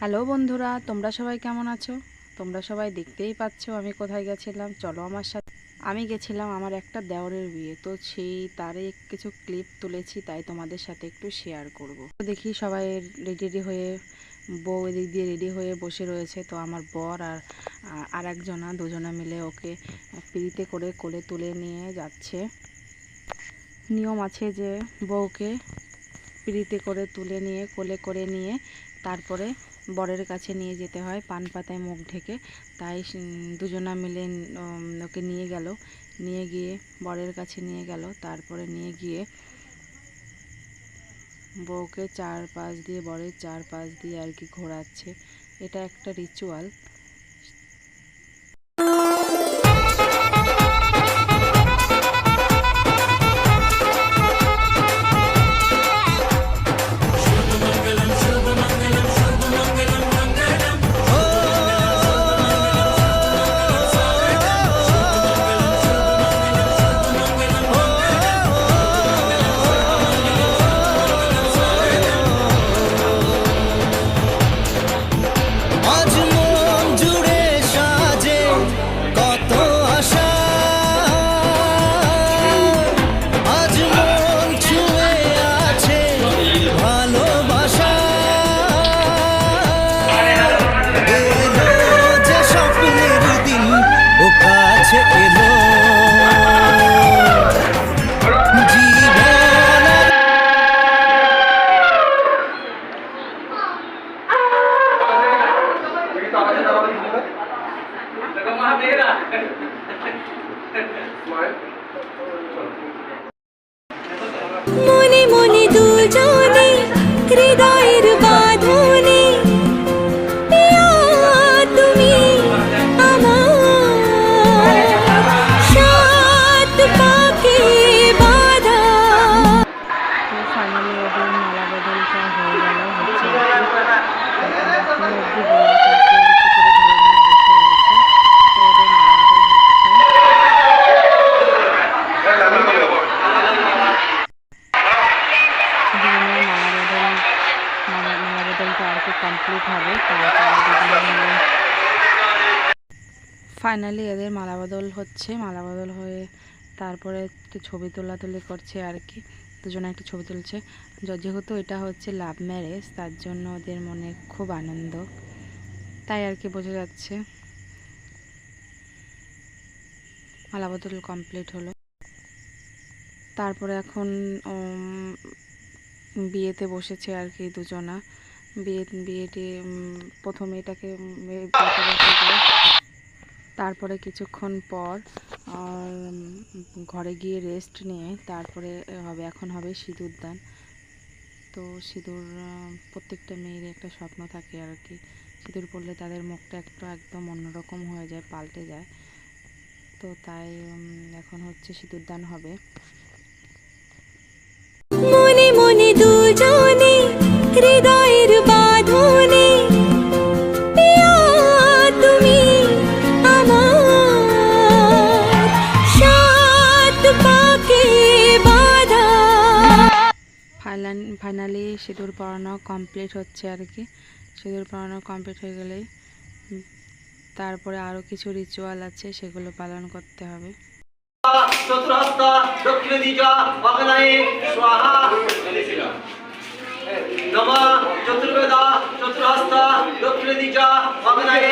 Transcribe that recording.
Hello বন্ধুরা তোমরা সবাই কেমন আছো? তোমরা সবাই দেখতেই পাচ্ছ আমি কোথায় গেছিলাম। চলো আমার সাথে আমি গেছিলাম আমার একটা দেওরের বিয়ে। তো সেই তারই কিছু ক্লিপ তুলেছি তাই তোমাদের সাথে একটু শেয়ার করব। দেখি সবাই রেডি হয়ে বউ এদিক দিয়ে রেডি হয়ে বসে রয়েছে। তো আমার বর আর আর একজনা দুজনা মিলে ওকে পিড়িতে করে কোলে তুলে নিয়ে যাচ্ছে। নিয়ম আছে যে বউকে পিড়িতে করে তুলে নিয়ে, কোলে করে নিয়ে তারপরে বরের কাছে নিয়ে যেতে হয়। পান পাতায় মুখ ঢেকে তাই দুজনা মিলে ওকে নিয়ে গেল। নিয়ে গিয়ে বরের কাছে নিয়ে গেল। তারপরে নিয়ে গিয়ে বউকে চার পাশ দিয়ে, বরের চার পাশ দিয়ে আর কি ঘোরাচ্ছে। এটা একটা রিচুয়াল মনে মনে মালা বদলটা আর কি কমপ্লিট হবে ফাইনালি এদের মালা বদল হচ্ছে। মালা বদল হয়ে তারপরে ছবি তোলাতুলি করছে আর কি। দুজনে একটা ছবি তুলছে। যেহেতু এটা হচ্ছে লাভ ম্যারেজ তার জন্য ওদের মনে খুব আনন্দ। তাই আর কি বোঝা যাচ্ছে। মালা বদল কমপ্লিট হলো। তারপরে এখন বিয়েতে বসেছে আর কি দুজনা। বিয়ে বিয়েটি প্রথমে এটাকে। তারপরে কিছুক্ষণ পর ঘরে গিয়ে রেস্ট নিয়ে তারপরে হবে, এখন হবে সিঁদুর দান। তো সিঁদুর প্রত্যেকটা মেয়ের একটা স্বপ্ন থাকে আর কি সিঁদুর পড়লে তাদের মুখটা একটু একদম অন্যরকম হয়ে যায়, পাল্টে যায়। তো তাই এখন হচ্ছে সিঁদুর দান হবে। ফাইনাল, ফাইনালি সিঁদুর পরানো কমপ্লিট হচ্ছে আর কি। সিঁদুর পরানো কমপ্লিট হয়ে গেলেই তারপরে আরও কিছু রিচুয়াল আছে, সেগুলো পালন করতে হবে। স্বাহা চতুর্বেদা দক্ষিণ দিজা অগ্নয়ে